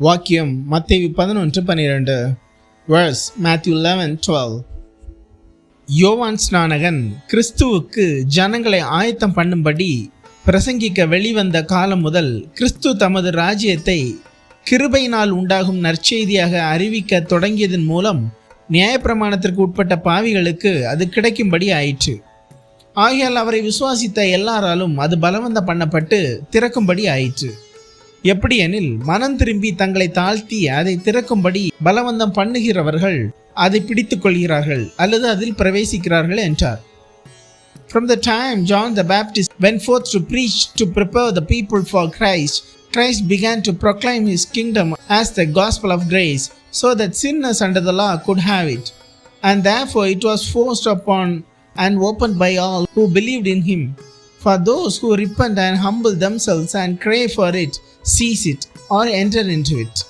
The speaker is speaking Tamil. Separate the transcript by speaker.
Speaker 1: வாக்கியம் மத்தேவி பதினொன்று பன்னிரண்டு வேர்ஸ் மேத்யூ லெவன் டுவெல் யோவான் ஸ்நானகன் கிறிஸ்துவுக்கு ஜனங்களை ஆயத்தம் பண்ணும்படி பிரசங்கிக்க வெளிவந்த காலம் முதல் கிறிஸ்து தமது ராஜ்யத்தை கிருபையினால் உண்டாகும் நற்செய்தியாக அறிவிக்க தொடங்கியதன் மூலம் நியாயப்பிரமாணத்திற்கு உட்பட்ட பாவிகளுக்கு அது கிடைக்கும்படி ஆயிற்று. ஆகையால் அவரை விசுவாசித்த எல்லாராலும் அது பலவந்தம் பண்ணப்பட்டு திறக்கும்படி ஆயிற்று. எப்படியெனில் மனம் திரும்பி தங்களை தாழ்த்தி அதை திறக்கும்படி பலவந்தம் பண்ணுகிறவர்கள் அதை பிடித்துக் கொள்கிறார்கள் அல்லது அதில் பிரவேசிக்கிறார்கள் என்றார் From the time John the Baptist went forth to preach to prepare the people for Christ, Christ began to proclaim his kingdom as the gospel of grace, so that sinners under the law could have it. And therefore it was forced upon and opened by all who believed in him. For those who repent and humble themselves and crave for it, seize it, or enter into it.